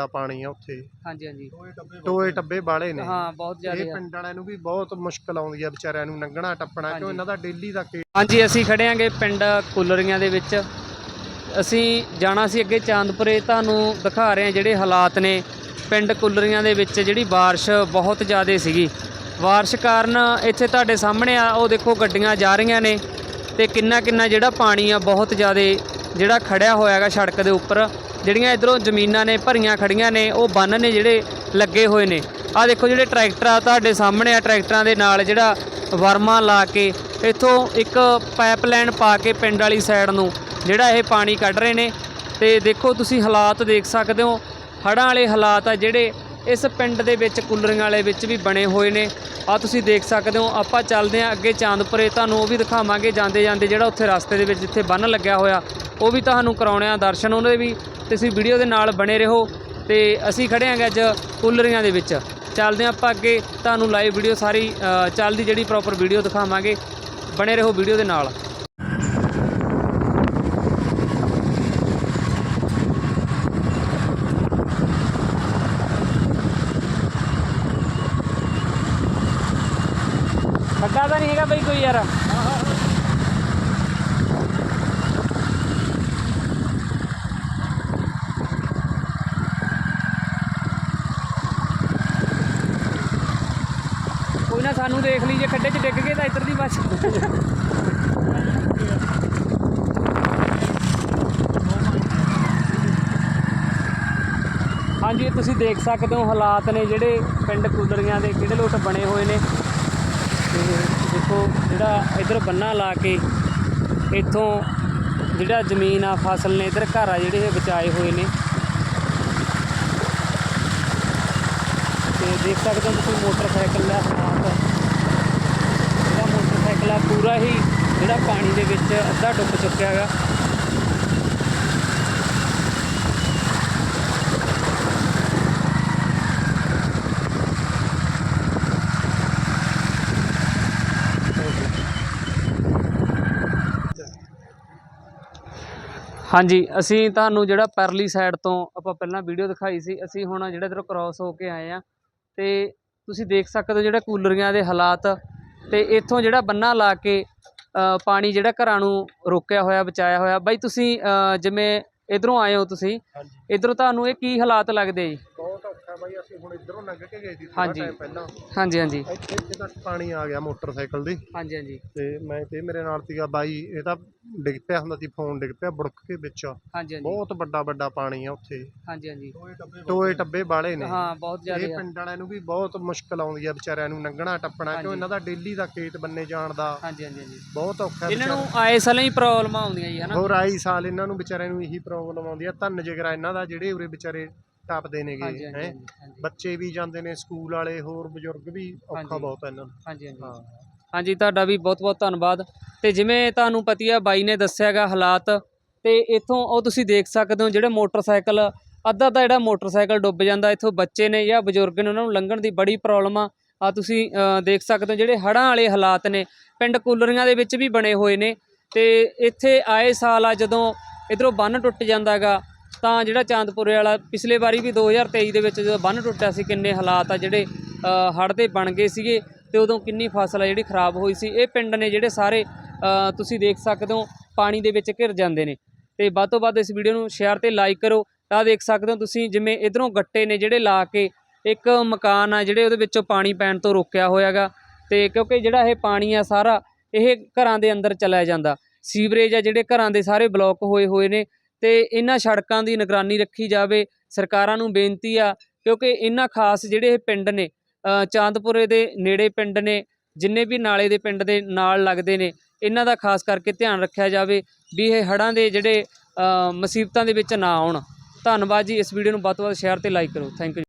ਵੱਡਾ ਪਾਣੀ ਆ ਉੱਥੇ। ਹਾਂਜੀ ਹਾਂਜੀ। ਟੋਏ ਟੱਬੇ ਬਾਲੇ ਨੇ। ਹਾਂ ਬਹੁਤ ਇਹ ਜ਼ਿਆਦਾ ਪਿੰਡ ਵਾਲਿਆਂ ਨੂੰ ਵੀ ਬਹੁਤ ਮੁਸ਼ਕਲ ਆਉਂਦੀ ਆ ਵਿਚਾਰਿਆਂ ਨੂੰ ਲੰਘਣਾ ਟੱਪਣਾ ਕਿਉਂ ਇਹਨਾਂ ਦਾ ਡੇਲੀ ਦਾ ਕੇ ਹਾਂਜੀ ਅਸੀਂ ਖੜੇ ਆਂਗੇ ਪਿੰਡ ਕੁਲਰੀਆਂ ਦੇ ਵਿੱਚ। ਅਸੀਂ ਜਾਣਾ ਸੀ ਅੱਗੇ ਚਾਂਦਪੁਰੇ ਤੁਹਾਨੂੰ ਦਿਖਾ ਰਹੇ ਹਾਂ ਜਿਹੜੇ ਹਾਲਾਤ ਨੇ ਪਿੰਡ ਕੁਲਰੀਆਂ ਦੇ ਵਿੱਚ ਜਿਹੜੀ ਬਾਰਿਸ਼ ਬਹੁਤ ਜ਼ਿਆਦਾ ਸੀਗੀ। ਬਾਰਿਸ਼ ਕਾਰਨ ਇੱਥੇ ਤੁਹਾਡੇ ਸਾਹਮਣੇ ਆ ਉਹ ਦੇਖੋ ਗੱਡੀਆਂ ਜਾ ਰਹੀਆਂ ਨੇ ਤੇ ਕਿੰਨਾ ਕਿੰਨਾ ਜਿਹੜਾ ਪਾਣੀ ਆ ਬਹੁਤ ਜ਼ਿਆਦਾ ਜਿਹੜਾ ਖੜਿਆ ਹੋਇਆ ਹੈਗਾ ਸੜਕ ਦੇ ਉੱਪਰ। ਜਿਹੜੀਆਂ ਇਧਰੋਂ ਜ਼ਮੀਨਾਂ ਨੇ ਭਰੀਆਂ ਖੜੀਆਂ ਨੇ, ਉਹ ਬੰਨ ਨੇ ਜਿਹੜੇ ਲੱਗੇ ਹੋਏ ਨੇ। ਆ ਦੇਖੋ ਜਿਹੜੇ ਟਰੈਕਟਰ ਆ, ਤੁਹਾਡੇ ਸਾਹਮਣੇ ਆ ਟਰੈਕਟਰਾਂ ਦੇ ਨਾਲ ਜਿਹੜਾ ਵਰਮਾ ਲਾ ਕੇ ਇੱਥੋਂ ਇੱਕ ਪਾਈਪਲਾਈਨ ਪਾ ਕੇ ਪਿੰਡ ਵਾਲੀ ਸਾਈਡ ਨੂੰ ਜਿਹੜਾ ਇਹ ਪਾਣੀ ਕੱਢ ਰਹੇ ਨੇ। ਤੇ ਦੇਖੋ ਤੁਸੀਂ ਹਾਲਾਤ ਦੇਖ ਸਕਦੇ ਹੋ, ਹੜ੍ਹਾਂ ਵਾਲੇ ਹਾਲਾਤ ਆ ਜਿਹੜੇ ਇਸ ਪਿੰਡ ਦੇ ਵਿੱਚ ਕੁਲਰੀਆਂ ਵਾਲੇ ਵਿੱਚ ਵੀ ਬਣੇ ਹੋਏ ਨੇ। ਆ ਤੁਸੀਂ ਦੇਖ ਸਕਦੇ ਹੋ, ਆਪਾਂ ਚੱਲਦੇ ਹਾਂ ਅੱਗੇ ਚਾਂਦਪੁਰੇ। ਤੁਹਾਨੂੰ ਉਹ ਵੀ ਦਿਖਾਵਾਂਗੇ ਜਾਂਦੇ ਜਾਂਦੇ ਜਿਹੜਾ ਉੱਥੇ ਰਸਤੇ ਦੇ ਵਿੱਚ ਜਿੱਥੇ ਬੰਨ ਲੱਗਿਆ ਹੋਇਆ। ਉਹ ਵੀ ਤੁਹਾਨੂੰ ਕਰਾਉਣੇ ਆ ਦਰਸ਼ਨ ਉਹਦੇ ਵੀ। ਤੁਸੀਂ ਵੀਡੀਓ ਦੇ ਨਾਲ ਬਣੇ ਰਹੋ ਤੇ ਅਸੀਂ ਖੜੇ ਆਂਗੇ ਅੱਜ ਕੂਲਰੀਆਂ ਦੇ ਵਿੱਚ। ਚੱਲਦੇ ਹਾਂ ਆਪਾਂ ਅੱਗੇ। ਤੁਹਾਨੂੰ ਲਾਈਵ ਵੀਡੀਓ ਸਾਰੀ ਚੱਲਦੀ ਜਿਹੜੀ ਪ੍ਰੋਪਰ ਵੀਡੀਓ ਦਿਖਾਵਾਂਗੇ। ਬਣੇ ਰਹੋ ਵੀਡੀਓ ਦੇ ਨਾਲ। ਖੱਡਾ ਤਾਂ ਨਹੀਂ ਹੈਗਾ ਬਈ ਕੋਈ ਯਾਰ। ਕੋਈ ਨਾ ਸਾਨੂੰ ਦੇਖ ਲਈ, ਜੇ ਖੱਡੇ 'ਚ ਡਿੱਗ ਗਏ ਤਾਂ ਇੱਧਰ ਦੀ ਬਸ। ਹਾਂਜੀ, ਤੁਸੀਂ ਦੇਖ ਸਕਦੇ ਹੋ ਹਾਲਾਤ ਨੇ ਜਿਹੜੇ ਪਿੰਡ ਕੁਲਰੀਆਂ ਦੇ, ਕਿਹੜੇ ਲੋਟ ਬਣੇ ਹੋਏ ਨੇ। ਦੇਖੋ, ਜਿਹੜਾ ਇਧਰ ਬੰਨਾ ਲਾ ਕੇ ਇੱਥੋਂ ਜਿਹੜਾ ਜ਼ਮੀਨ ਆ, ਫਸਲ ਨੇ ਇਧਰ ਘਰ ਆ ਜਿਹੜੇ ਇਹ ਬਚਾਏ ਹੋਏ ਨੇ। ਤੇ ਦੇਖ ਸਕਦੇ ਹੋ ਤੁਸੀਂ ਮੋਟਰਸਾਈਕਲ ਦਾ ਹਾਲਾਤ। ਜਿਹੜਾ ਮੋਟਰਸਾਈਕਲ ਆ, ਪੂਰਾ ਹੀ ਜਿਹੜਾ ਪਾਣੀ ਦੇ ਵਿੱਚ ਅੱਧਾ ਡੁੱਬ ਚੁੱਕਿਆ ਹੈਗਾ। ਹਾਂਜੀ ਅਸੀਂ ਤੁਹਾਨੂੰ ਜਿਹੜਾ ਪਰਲੀ ਸਾਈਡ ਤੋਂ ਆਪਾਂ ਪਹਿਲਾਂ ਵੀਡੀਓ ਦਿਖਾਈ ਸੀ ਅਸੀਂ ਹੁਣ ਜਿਹੜਾ ਇਧਰੋਂ ਕ੍ਰਾਸ ਹੋ ਕੇ ਆਏ ਆ ਤੇ ਤੁਸੀਂ ਦੇਖ ਸਕਦੇ ਹੋ ਜਿਹੜਾ ਕੂਲਰੀਆਂ ਦੇ ਹਾਲਾਤ ਤੇ ਇੱਥੋਂ ਜਿਹੜਾ ਬੰਨਾ ਲਾ ਕੇ ਪਾਣੀ ਜਿਹੜਾ ਘਰਾਂ ਨੂੰ ਰੋਕਿਆ ਹੋਇਆ ਬਚਾਇਆ ਹੋਇਆ। ਬਾਈ ਤੁਸੀਂ ਜਿਵੇਂ ਇਧਰੋਂ ਆਏ ਹੋ ਤੁਸੀਂ ਇਧਰੋਂ ਤੁਹਾਨੂੰ ਇਹ ਕੀ ਹਾਲਾਤ ਲੱਗਦੇ ਜੀ? ਬਾਈ ਅਸੀਂ ਹੁਣ ਇਧਰੋਂ ਲੰਘ ਕੇ ਗਏ ਸੀ ਥੋੜਾ ਹਾਂਜੀ। ਟਾਈਮ ਪਹਿਲਾਂ। ਹਾਂਜੀ ਹਾਂਜੀ। ਇੱਥੇ ਇੱਥੇ ਤੱਕ ਪਾਣੀ ਆ ਗਿਆ ਮੋਟਰਸਾਈਕਲ ਦੇ। ਹਾਂਜੀ ਹਾਂਜੀ। ਤੇ ਮੈਂ ਤੇ ਮੇਰੇ ਨਾਲ ਸੀਗਾ ਬਾਈ ਇਹ ਤਾਂ ਡਿੱਗ ਪਿਆ ਹੁੰਦਾ ਸੀ ਫੋਨ ਡਿੱਗ ਪਿਆ ਬੁੜਕ ਕੇ ਵਿੱਚ। ਹਾਂਜੀ ਹਾਂਜੀ। ਬਹੁਤ ਵੱਡਾ ਵੱਡਾ ਪਾਣੀ ਆ ਉੱਥੇ। ਹਾਂਜੀ ਹਾਂਜੀ। ਟੋਏ ਟੱਬੇ ਬਾਲੇ ਨੇ। ਹਾਂ ਬਹੁਤ ਇਹ ਜ਼ਿਆਦਾ ਪਿੰਡ ਵਾਲਿਆਂ ਨੂੰ ਵੀ ਬਹੁਤ ਮੁਸ਼ਕਲ ਆਉਂਦੀ ਆ ਵਿਚਾਰਿਆਂ ਨੂੰ ਲੰਘਣਾ ਟੱਪਣਾ ਕਿਉਂ ਹਾਂਜੀ। ਇਹਨਾਂ ਦਾ ਡੇਲੀ ਦਾ ਖੇਤ ਬੰਨੇ ਜਾਣ ਦਾ। ਹਾਂਜੀ ਹਾਂਜੀ ਹਾਂਜੀ। ਬਹੁਤ ਔਖਾ ਇਹਨਾਂ ਨੂੰ ਆਏ ਸਾਲਾਂ ਹੀ ਪ੍ਰੋਬਲਮ ਆਉਂਦੀਆਂ ਜੀ ਹਨਾ? ਹੋਰ ਆਈ ਸਾਲ ਇਹਨਾਂ ਨੂੰ ਵਿਚਾਰਿਆਂ ਨੂੰ ਇਹੀ ਪ੍ਰੋਬਲਮ ਆਉਂਦੀ ਆ। ਧੰਨ ਜਿਗਰਾ ਇਹਨਾਂ ਦਾ ਜਿਹੜੇ ਉਰੇ ਵਿਚਾਰੇ ਟੱਪਦੇ ਨੇਗੇ ਹਾਂਜੀ ਹਾਂਜੀ ਹੈ? ਹਾਂਜੀ, ਹਾਂਜੀ। ਬੱਚੇ ਵੀ ਜਾਂਦੇ ਨੇ ਸਕੂਲ ਵਾਲੇ ਹੋਰ ਬਜ਼ੁਰਗ ਵੀ ਔਖਾ ਹਾਂਜੀ। ਬਹੁਤ ਆ ਇਹਨਾਂ ਨੂੰ। ਹਾਂਜੀ ਹਾਂਜੀ ਹਾਂ। ਹਾਂਜੀ ਤੁਹਾਡਾ ਵੀ ਬਹੁਤ-ਬਹੁਤ ਧੰਨਵਾਦ। ਤੇ ਜਿਵੇਂ ਤੁਹਾਨੂੰ ਪਤੀ ਆ ਬਾਈ ਨੇ ਦੱਸਿਆਗਾ ਹਾਲਾਤ ਤੇ ਇੱਥੋਂ ਉਹ ਤੁਸੀਂ ਦੇਖ ਸਕਦੇ ਹੋ ਜਿਹੜੇ ਮੋਟਰਸਾਈਕਲ ਅੱਧਾ ਤਾਂ ਜਿਹੜਾ ਮੋਟਰਸਾਈਕਲ ਡੁੱਬ ਜਾਂਦਾ ਇੱਥੋਂ ਬੱਚੇ ਨੇ ਜਾਂ ਬਜ਼ੁਰਗ ਨੇ ਉਹਨਾਂ ਨੂੰ ਲੰਘਣ ਦੀ ਬੜੀ ਪ੍ਰੋਬਲਮ ਆ। ਆ ਤੁਸੀਂ ਅ, ਦੇਖ ਸਕਦੇ ਹੋ ਜਿਹੜੇ ਹੜ੍ਹਾਂ ਵਾਲੇ ਹਾਲਾਤ ਨੇ ਪਿੰਡ ਕੂਲਰੀਆਂ ਦੇ ਵਿੱਚ ਵੀ ਬਣੇ ਹੋਏ ਨੇ। ਤੇ ਇੱਥੇ ਆਏ ਸਾਲ ਆ ਜਦੋਂ ਇਧਰੋਂ ਬੰਨ ਟੁੱਟ ਜਾਂਦਾਗਾ ਤਾਂ ਜਿਹੜਾ ਚਾਂਦਪੁਰੇ ਵਾਲਾ ਪਿਛਲੇ ਵਾਰੀ ਵੀ 2023 ਦੇ ਵਿੱਚ ਜਦੋਂ ਬੰਨ ਟੁੱਟਿਆ ਸੀ, ਕਿੰਨੇ ਹਾਲਾਤ ਆ ਜਿਹੜੇ ਹੜ੍ਹ ਦੇ ਬਣ ਗਏ ਸੀਗੇ ਤੇ ਉਦੋਂ ਕਿੰਨੀ ਫਸਲ ਆ ਜਿਹੜੀ ਖਰਾਬ ਹੋਈ ਸੀ। ਇਹ ਪਿੰਡ ਨੇ ਜਿਹੜੇ ਸਾਰੇ ਤੁਸੀਂ ਦੇਖ ਸਕਦੇ ਹੋ, ਪਾਣੀ ਦੇ ਵਿੱਚ ਘਿਰ ਜਾਂਦੇ ਨੇ। ਤੇ ਵੱਧ ਤੋਂ ਵੱਧ ਇਸ ਵੀਡੀਓ ਨੂੰ ਸ਼ੇਅਰ ਤੇ ਲਾਈਕ ਕਰੋ। ਤਾਂ ਦੇਖ ਸਕਦੇ ਹੋ ਤੁਸੀਂ ਜਿਵੇਂ ਇਧਰੋਂ ਗੱਟੇ ਨੇ ਜਿਹੜੇ ਲਾ ਕੇ ਇੱਕ ਮਕਾਨ ਆ ਜਿਹੜੇ ਉਹਦੇ ਵਿੱਚੋਂ ਪਾਣੀ ਪੈਣ ਤੋਂ ਰੋਕਿਆ ਹੋਇਆਗਾ ਤੇ ਕਿਉਂਕਿ ਜਿਹੜਾ ਇਹ ਪਾਣੀ ਆ ਸਾਰਾ ਇਹ ਘਰਾਂ ਦੇ ਅੰਦਰ ਚਲਾ ਜਾਂਦਾ। ਸੀਵਰੇਜ ਆ ਜਿਹੜੇ ਘਰਾਂ ਦੇ ਸਾਰੇ ਬਲੌਕ ਹੋਏ ਹੋਏ ਨੇ। ਤੇ ਇਹਨਾਂ ਸੜਕਾਂ ਦੀ ਨਿਗਰਾਨੀ ਰੱਖੀ ਜਾਵੇ। ਸਰਕਾਰਾਂ ਨੂੰ ਬੇਨਤੀ ਆ, ਕਿਉਂਕਿ ਇਹਨਾਂ ਖਾਸ ਜਿਹੜੇ ਇਹ ਪਿੰਡ ਨੇ ਚਾਂਦਪੁਰੇ ਦੇ ਨੇੜੇ ਪਿੰਡ ਨੇ, ਜਿੰਨੇ ਵੀ ਨਾਲੇ ਦੇ ਪਿੰਡ ਦੇ ਨਾਲ ਲੱਗਦੇ ਨੇ, ਇਹਨਾਂ ਦਾ ਖਾਸ ਕਰਕੇ ਧਿਆਨ ਰੱਖਿਆ ਜਾਵੇ ਵੀ ਇਹ ਹੜ੍ਹਾਂ ਦੇ ਜਿਹੜੇ ਮੁਸੀਬਤਾਂ ਦੇ ਵਿੱਚ ਨਾ ਆਉਣ। ਧੰਨਵਾਦ ਜੀ, ਇਸ ਵੀਡੀਓ ਨੂੰ ਵੱਧ ਤੋਂ ਵੱਧ ਸ਼ੇਅਰ ਤੇ ਲਾਈਕ ਕਰੋ। Thank you